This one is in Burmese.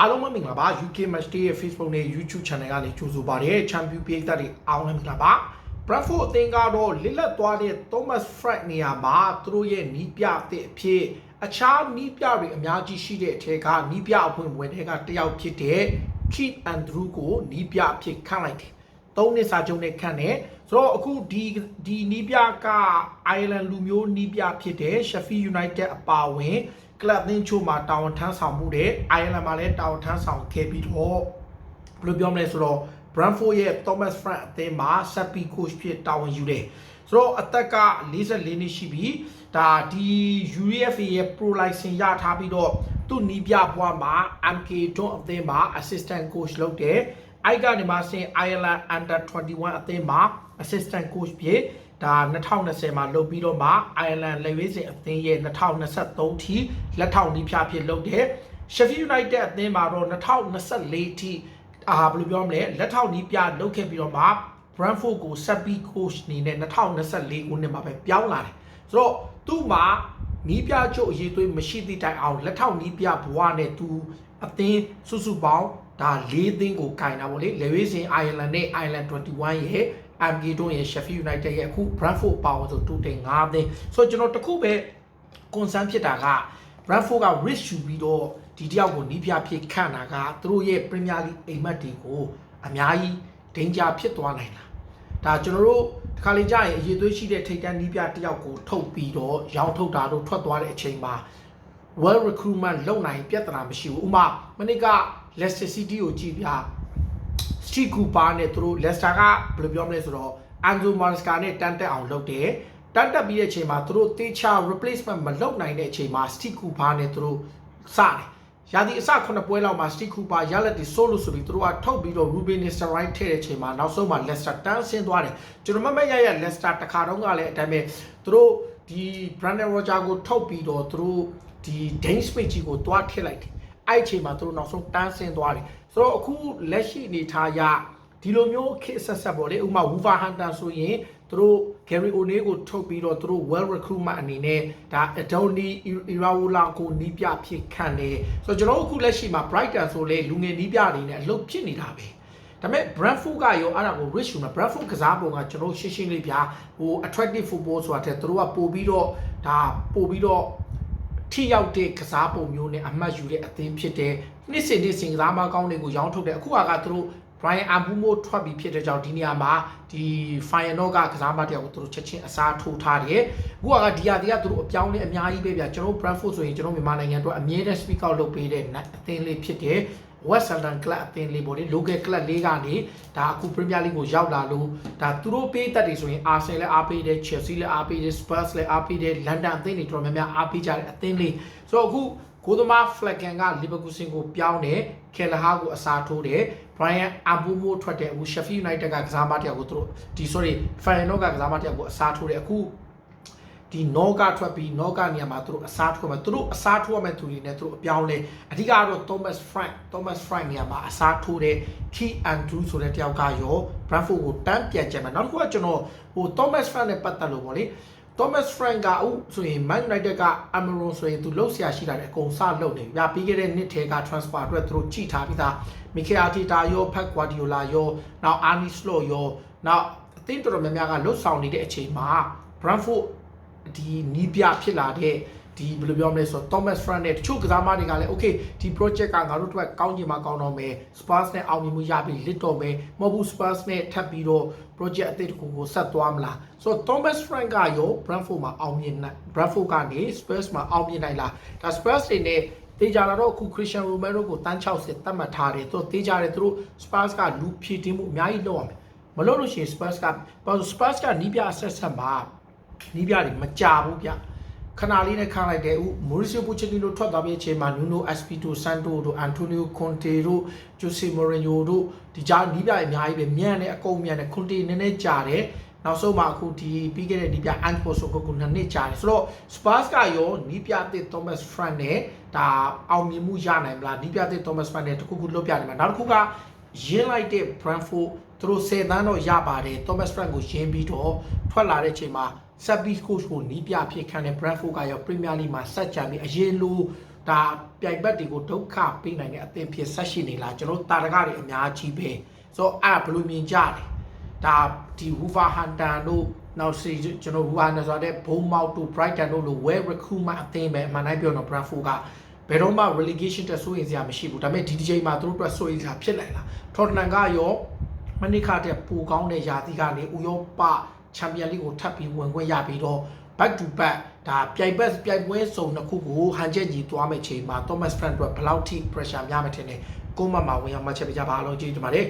အားလုံးပဲမင်္ဂလာပါ UK Match Day ရဲ့ Facebook နဲ့ YouTube Channel ကနေကြိုဆိုပါရစေ Champion ပြည်သက်တွေအားလုံးပဲမင်္ဂလာပါ Bradford အသင်းကတော့လစ်လက်သွားတဲ့ Thomas Frank နေရာမှာသူတို့ရဲ့နီးပြအသစ်အဖြစ်အခြားနီးပြတွေအများကြီးရှိတဲ့အထက်ကနီးပြအဖွင့်ဝင်တွေကတယောက်ဖြစ်တဲ့ Keith Andrew ကိုနီးပြအဖြစ်ခန့်လိုက်တယ်သုံးနှစ်စာချုပ်နဲ့ခန့်တယ်ဆိုတော့အခုဒီဒီနီးပြက Ireland လူမျိုးနီးပြဖြစ်တဲ့ Sheffield United အပါအဝင် ကလပ်သင်းချို့မှာတာဝန်ထမ်းဆောင်မှုတဲ့ Ireland မှာလည်းတာဝန်ထမ်းဆောင်ခဲ့ပြီးတော့ဘယ်လိုပြောမလဲဆိုတော့ Brentford ရဲ့ Thomas Frank အသင်းမှာဆက်ပြီး coach ဖြစ်တာဝန်ယူတယ်ဆိုတော့အသက်က44နှစ်ရှိပြီဒါဒီ UEFA ရဲ့ pro license ရထားပြီးတော့သူ့နီးပြဘွားမှာ MK Don အသင်းမှာ assistant coach လုပ်တယ်အိုက်ကနေမှဆင် Ireland under 21အသင်းမှာ assistant coach ဖြစ် ဒါ2020မှာလုပ်ပြီးတော့မှ Ireland လက်ရွေးစင်အသင်းရဲ့2023ထိလက်ထောက်နီးပြဖြစ်လုပ်တယ် Sheffield United အသင်းမှာတော့2024ထိအာဘယ်လိုပြောမလဲလက်ထောက်နီးပြလုပ်ခဲ့ပြီးတော့မှ Brentford ကိုဆက်ပြီး coach အနေနဲ့2024ခုနှစ်မှာပဲပြောင်းလာတယ်ဆိုတော့သူ့မှာနီးပြချုပ်အရေးသွေးမရှိသည့်တိုင်အောင်လက်ထောက်နီးပြဘဝနဲ့သူအသင်းစုစုပေါင်းဒါ၄သင်းကိုကင်တာပေါ့လေလေဝေးစင် Ireland နဲ့ Ireland 21ရဲ့ MG တို့ရဲ့ Sheffield United ရဲ့အခု Brentford ပါဝင်ဆိုတူတင်5သင်းဆိုတော့ကျွန်တော်တခုပဲ concern ဖြစ်တာက Brentford က risk ယူပြီးတော့ဒီတယောက်ကိုနီးပြဖြစ်ခန့်တာကသူတို့ရဲ့ Premier League အိမ်မက်တွေကိုအများကြီး danger ဖြစ်သွားနိုင်တာဒါကျွန်တော်တို့ဒီခါလေးကြာရင်အရေးသွေးရှိတဲ့ထိတ်တန်းနီးပြတယောက်ကိုထုတ်ပြီးတော့ရောင်းထုတ်တာတို့ထွက်သွားတဲ့အချိန်မှာ well recruitment လုပ်နိုင်ပြဿနာမရှိဘူးဥပမာမနေ့က Leicester City ကိုကြည့်ပြ စတီကူပါနဲ့သူတို့လက်စတာကဘယ်လိုပြောမလဲဆိုတော့အန်ဇိုမာစကာနဲ့တန်တက်အောင်လုပ်တယ်တန်တက်ပြီးတဲ့အချိန်မှာသူတို့တေချာ replacement မလုပ်နိုင်တဲ့အချိန်မှာစတီကူပါနဲ့သူတို့စတယ်ရာသီအစခုနှစ်ပွဲလောက်မှာစတီကူပါရလက်တီဆိုလို့ဆိုပြီးသူတို့ကထုတ်ပြီးတော့ Ruben Nistelrooy ထည့်တဲ့အချိန်မှာနောက်ဆုံးမှာ Leicester တန်းဆင်းသွားတယ်ကျွန်တော်မမရရ Leicester တခါတော့ကလည်းအတိုင်းပဲသူတို့ဒီ Brandon Roger ကိုထုတ်ပြီးတော့သူတို့ဒီ Dane Smith ကြီးကိုတွားထည့်လိုက်တယ် အဲ့အချိန်မှာသူတို့နောက်ဆုံးတန်းဆင်းသွားတယ်ဆိုတော့အခုလက်ရှိအနေထားရဒီလိုမျိုးခေတ်ဆက်ဆက်ပေါ့လေဥပမာ Wolverhampton ဆိုရင်သူတို့ Gary O'Neill ကိုထုတ်ပြီးတော့သူတို့ well recruitment အနေနဲ့ဒါ Adoni Iraola ကိုနီးပြဖြစ်ခံတယ်ဆိုတော့ကျွန်တော်တို့အခုလက်ရှိမှာ Brighton ဆိုလေလူငယ်နီးပြအနေနဲ့အလုပ်ဖြစ်နေတာပဲဒါပေမဲ့ Brentford ကရောအဲ့ဒါကို rich ယူမှာ Brentford ကစားပုံကကျွန်တော်ရှင်းရှင်းလေးပြဟို attractive football ဆိုတာတဲ့သူတို့ကပို့ပြီးတော့ဒါပို့ပြီးတော့ ထိရောက်တဲ့ကစားပုံမျိုးနဲ့အမှတ်ယူတဲ့အသင်းဖြစ်တဲ့နှစ်စဉ်နှစ်စဉ်ကစားမကောင်းတွေကိုရောင်းထုတ်တယ်အခုကကသူတို့ Brian Abumo ထွက်ပြီးဖြစ်တဲ့ကြောင့်ဒီနေရာမှာဒီ Feyenoord ကကစားမတယောက်ကိုသူတို့ချက်ချင်းအစားထိုးထားတယ်အခုကဒီဟာဒီကသူတို့အပြောင်းလဲအများကြီးပဲဗျာကျွန်တော် Brentford ဆိုရင်ကျွန်တော်မြန်မာနိုင်ငံအတွက်အမြဲတမ်း speak out လုပ်ပေးတဲ့အသင်းလေးဖြစ်တဲ့ West London Club အသင်းလေးပေါ့လေ local club လေးကနေဒါအခု Premier League ကိုရောက်လာလို့ဒါသူတို့ပေးတတ်တယ်ဆိုရင် Arsenal လည်းအားပေးတယ် Chelsea လည်းအားပေးတယ် Spurs လည်းအားပေးတယ် London အသင်းတွေတော်တော်များများအားပေးကြတဲ့အသင်းလေးဆိုတော့အခုကိုသမား Flecken က Leverkusen ကိုပြောင်းတယ် Kelleher ကိုအစားထိုးတယ် Brian Abumo ထွက်တဲ့အခု Sheffield United ကကစားမတယောက်ကိုသူတို့ဒီ sorry Feyenoord ကကစားမတယောက်ကိုအစားထိုးတယ်အခု ဒီနောကထွက်ပြီးနောကနေရာမှာသူတို့အစားထိုးမှာသူတို့အစားထိုးရမယ့်သူတွေနဲ့သူတို့အပြောင်းလဲအဓိကတော့ Thomas Frank Thomas Frank နေရာမှာအစားထိုးတဲ့ Key Andrew ဆိုတဲ့တယောက်ကရော Brentford ကိုတန်းပြန်ကြမှာနောက်တစ်ခုကကျွန်တော်ဟို Thomas Frank နဲ့ပတ်သက်လို့ပေါ့လေ Thomas Frank ကဥဆိုရင် Man United က Amaron ဆိုရင်သူလှုပ်ရှားရှိတာလေအကုန်စလှုပ်နေပြီ။ပြီးခဲ့တဲ့နှစ်ထဲက transfer အတွက်သူတို့ကြည်ထားပြီးသား Mikel Arteta ရော Pep Guardiola ရောနောက် Arne Slot ရောနောက်အသင်းတော်တော်များများကလှုပ်ဆောင်နေတဲ့အချိန်မှာ Brentford ဒီနီးပြဖြစ်လာတဲ့ဒီဘယ်လိုပြောမလဲဆိုတော့ Thomas Frank နဲ့တချို့ကစားမတွေကလည်း okay ဒီ project ကငါတို့အတွက်ကောင်းချင်မှကောင်းတော့မယ် Spurs နဲ့အောင်မြင်မှုရပြီးလစ်တော့မယ်မဟုတ်ဘူး Spurs နဲ့ထပ်ပြီးတော့ project အသစ်တစ်ခုကိုဆက်သွားမလားဆိုတော့ Thomas Frank ကရော Brentford မှာအောင်မြင်နိုင် Brentford ကနေ Spurs မှာအောင်မြင်နိုင်လားဒါ Spurs တွေနဲ့တေးကြလာတော့အခု Christian Romero ကိုတန်း60တတ်မှတ်ထားတယ်သူတေးကြတယ်သူတို့ Spurs ကလူဖြည့်တင်းမှုအများကြီးလုပ်ရမယ်မလုပ်လို့ရှိရင် Spurs က Spurs ကနီးပြဆက်ဆက်မှာ နီးပြတွေမကြဘူးဗျခဏလေးနဲ့ခန့်လိုက်တယ်ဥမိုရီစီယိုပူချက်တီနိုထွက်သွားပြီးအချိန်မှာ Nuno Espirito Santo တို့ Antonio Conte တို့ Jose Mourinho တို့ဒီကြားနီးပြအများကြီးပဲမြန်တယ်အကုန်မြန်တယ် Conte နည်းနည်းကြာတယ်နောက်ဆုံးမှအခုဒီပြီးခဲ့တဲ့နီးပြ Anpo ဆိုကိုကနှစ်နှစ်ကြာတယ်ဆိုတော့ Spurs ကရောနီးပြအသစ် Thomas Frank နဲ့ဒါအောင်မြင်မှုရနိုင်မလားနီးပြအသစ် Thomas Frank နဲ့တခုခုလွတ်ပြနိုင်မှာနောက်တစ်ခုက ရင်းလိုက်တဲ့ Brentford သူတို့10တန်းတော့ရပါတယ် Thomas Frank ကိုရင်းပြီးတော့ထွက်လာတဲ့အချိန်မှာ set piece coach ကိုနီးပြဖြစ်ခံတဲ့ Brentford ကရော Premier League မှာဆက်ကြံပြီးအရင်လိုဒါပြိုင်ဘက်တွေကိုဒုက္ခပေးနိုင်တဲ့အသင်းဖြစ်ဆက်ရှိနေလားကျွန်တော်တာရကတွေအများကြီးပဲဆိုတော့အဲ့ဒါဘယ်လိုမြင်ကြလဲဒါဒီ Hoover Hunter တို့နောက်စီကျွန်တော် Hoover Hunter ဆိုတဲ့ Bournemouth တို့ Brighton တို့လို well recruitment အသင်းပဲအမှန်တိုင်းပြောတော့ Brentford က ဘယ်တော့မှ relegation တက်ဆိုရင်စရာမရှိဘူးဒါပေမဲ့ဒီဒီချိန်မှာသူတို့အတွက်ဆိုရင်စရာဖြစ်နိုင်လား Tottenham ကရောမနိခတဲ့ပူကောင်းတဲ့ယာတီကနေဥရောပချန်ပီယံလိကိုထပ်ပြီးဝင်ခွင့်ရပြီးတော့ back to back ဒါပြိုင်ဘက်ပြိုင်ပွဲစုံတစ်ခုကိုဟန်ချက်ကြီးသွားမဲ့ချိန်မှာ Thomas Frank အတွက်ဘယ်လောက်ထိ pressure များမှထင်တယ်ကိုမမဝင်အောင်မှတ်ချက်ပြကြပါလို့ကြည့်ကြပါလေ